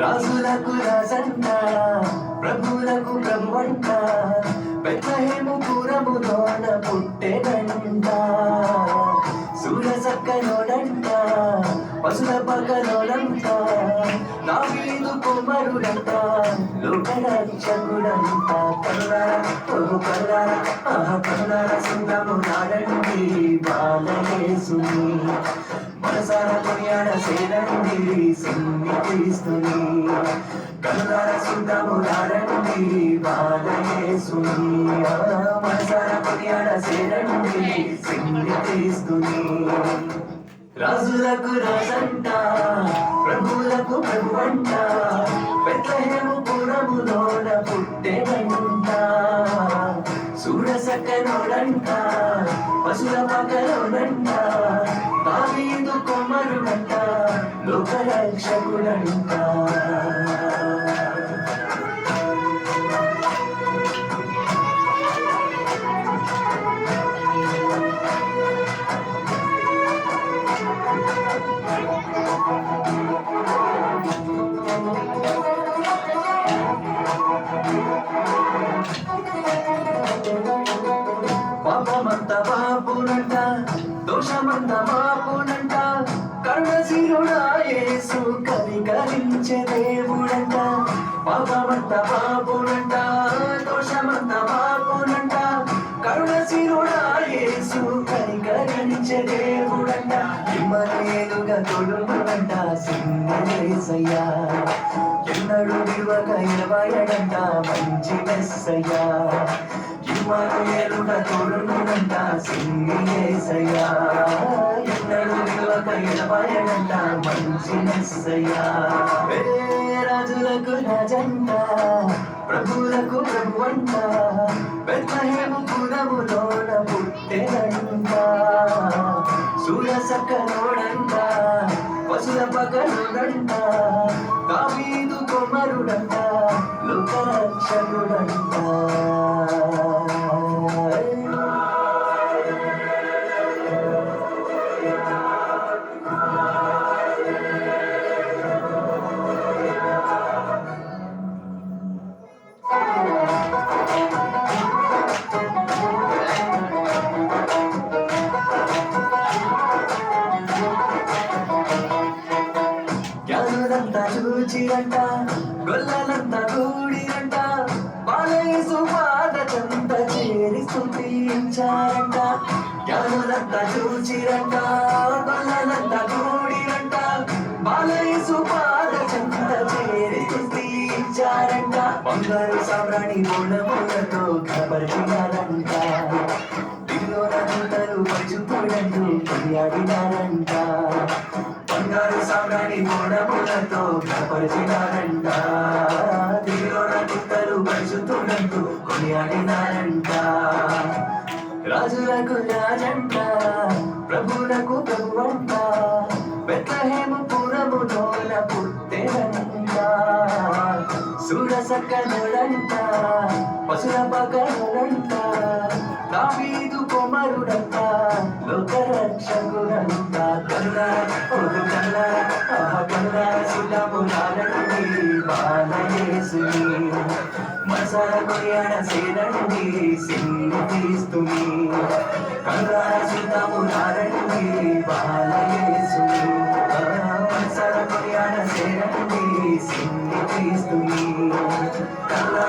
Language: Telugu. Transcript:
రాజులకు రాజంట ప్రభువులకు ప్రభువంట బెత్లహేము పురములోన పుట్టెనంట కుమారుడంట లోకరక్షకుడంట కరుణార ప్రభు కరుణార ఆహ కరుణార సుందము నాడండి బాలయేసుని మనసార కొనియాడ సేనండి సిన్ని క్రీస్తుని కరుణార సుందము నాడండి బాలయేసుని మనసార కొనియాడ సేనండి సిన్ని క్రీస్తుని రాజులకు రాజంటా సూడసక్కనోడంట పశుల పక్కలోనంట దావీదు కొమ్మరుడంట లోకరక్షకుడంట కనికరించే దేవుడంట పాపమంత పాపునంట దోషమంత పాపునంట కరుణ శిరుడా యేసు కనికరించే దేవుడంట. ఇమ్మనేలుగా తొడుగునంట సింగేసయ్యా ఎన్నడు విలువక ఇరవయడంట మంచి మెస్సయ్యా ఇమ్మలేదుగా తొడుగునంట సింగేసయ్యా మంచి మెస్సయ్యా రాజులకు రాజంట ప్రభులకు ప్రభువంట బెత్లహేము పురములోన పుట్టెనంట సూర్య సక్కనోడంట పశుల పగలుడంట దావీదు కుమారుడంట లోకరక్షకుడంట. జ్ఞానులంతా చూచిరంట గొల్లలంతా కూడిరంట బాలయేసు పాద చెంత చేరి స్థుతించారంట. జ్ఞానులంతా చూచిరంట గొల్లలంతా కూడిరంట బాలయేసు పాద చెంత చేరి స్థుతించారంట. బంగారు సామ్రాణి గుణములతో కబర్చినారంట దిగులోన దూతలు పరిశుద్ధుడంటూ కొనియాడినారంట. బంగారు సామ్రాణి మోడములతో కనపరిచినారంట దిగులోన దూతలు పరిశుద్ధుడంటూ కొనియాడినారంట. రాజులకు రాజంట ప్రభులకు ప్రభువంట. బెత్తహేమ పురము నోల పుట్టెనంట సూర సక్కనుడంట పశుల పగనుడంట. దావీదు కుమారుడంట లోకరక్షకుడంట కన్నా ఓడు కన్నా ఆహ కన్నా సులము నాలండి బాలయేసుని మనసార సేనండి సింగు తీస్తుని. కన్నా సులము నాలండి బాలయేసుని మనసార సేనండి సింగు తీస్తుని. కన్నా